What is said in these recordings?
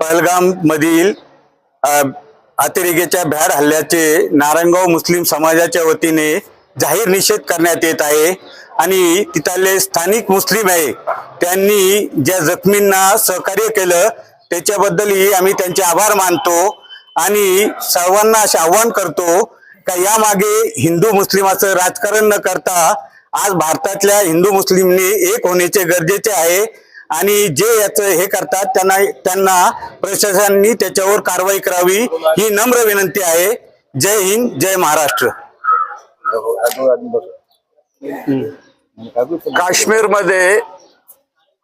पहलगाम मधील अतिरेकेच्या भ्याड हल्ल्याचे नारायणगाव मुस्लिम समाजाच्या वतीने जाहीर निषेध करण्यात येत आहे आणि तिथले स्थानिक मुस्लिम आहे त्यांनी ज्या जखमींना सहकार्य केलं त्याच्याबद्दलही आम्ही त्यांचे आभार मानतो आणि सर्वांना असे आव्हान करतो का यामागे हिंदू मुस्लिमाचं राजकारण न करता आज भारतातल्या हिंदू मुस्लिमने एक होण्याचे गरजेचे आहे. आणि जे याचं हे करतात त्यांना त्यांना प्रशासनाने त्याच्यावर कारवाई करावी ही नम्र विनंती आहे. जय हिंद जय महाराष्ट्र. काश्मीरमध्ये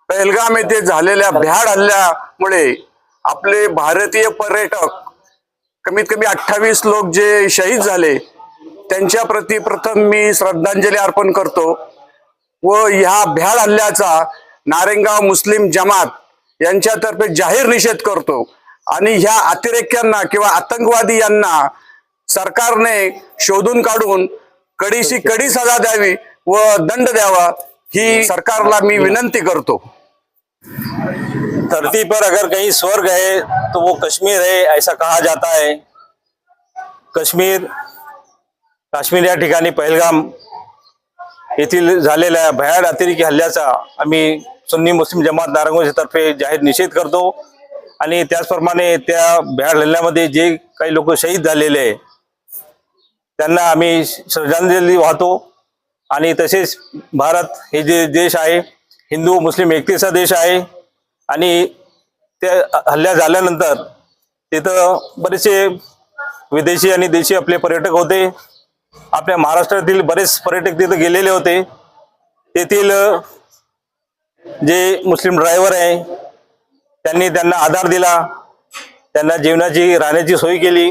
पहलगाम येथे झालेल्या भ्याड हल्ल्यामुळे आपले भारतीय पर्यटक कमीत कमी अठ्ठावीस लोक जे शहीद झाले त्यांच्या प्रती प्रथम मी श्रद्धांजली अर्पण करतो. व ह्या भ्याड हल्ल्याचा नारेंगाव मुस्लिम जमात यांच्यातर्फे जाहीर निषेध करतो. आणि ह्या अतिरेक्यांना किंवा आतंकवादी यांना सरकारने शोधून काढून कडीशी कडी सजा द्यावी व दंड द्यावा ही सरकारला मी विनंती करतो. धरती पर अगर कहीं स्वर्ग है तो वो कश्मीर है ऐसा कहा जाता है। कश्मीर काश्मीर या ठिकाणी पहलगाम येथील झालेल्या भयाड अतिरेकी हल्ल्याचा आम्ही सुन्नी मुस्लिम जमात नारंगोजीतर्फे जाहीर निषेध करतो. आणि त्याचप्रमाणे त्या भ्याड हल्ल्यामध्ये जे काही लोक शहीद झालेले आहे त्यांना आम्ही श्रद्धांजली वाहतो. आणि तसेच भारत हे जे देश आहे हिंदू मुस्लिम एकतेचा देश आहे. आणि त्या हल्ल्या झाल्यानंतर तिथं बरेचसे विदेशी आणि देशी आपले पर्यटक होते. आपल्या महाराष्ट्रातील बरेच पर्यटक तिथं गेलेले होते. तेथील जे मुस्लिम ड्रायव्हर आहे त्यांनी त्यांना आधार दिला त्यांना जेवणाची राहण्याची सोय केली.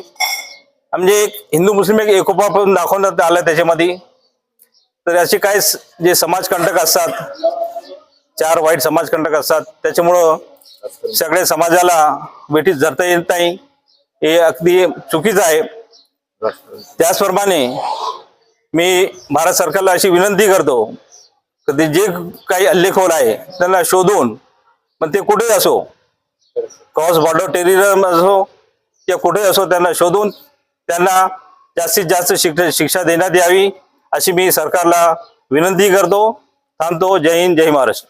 म्हणजे एक हिंदू मुस्लिम एक एकोपा पण दाखवण्यात आला त्याच्यामध्ये. तर असे काय जे समाजकंटक असतात चार वाईट समाजकंटक असतात त्याच्यामुळं सगळ्या समाजाला वेठीत धरता येत नाही. हे अगदी चुकीचं आहे. त्याचप्रमाणे मी भारत सरकारला अशी विनंती करतो कधी जे काही हल्लेखोर आहे त्यांना शोधून पण ते कुठे असो क्रॉस बॉर्डर टेररिझम असो किंवा कुठे असो त्यांना शोधून त्यांना जास्तीत जास्त शिक्ष शिक्षा देण्यात यावी अशी मी सरकारला विनंती करतो. थांबतो. जय हिंद जय महाराष्ट्र.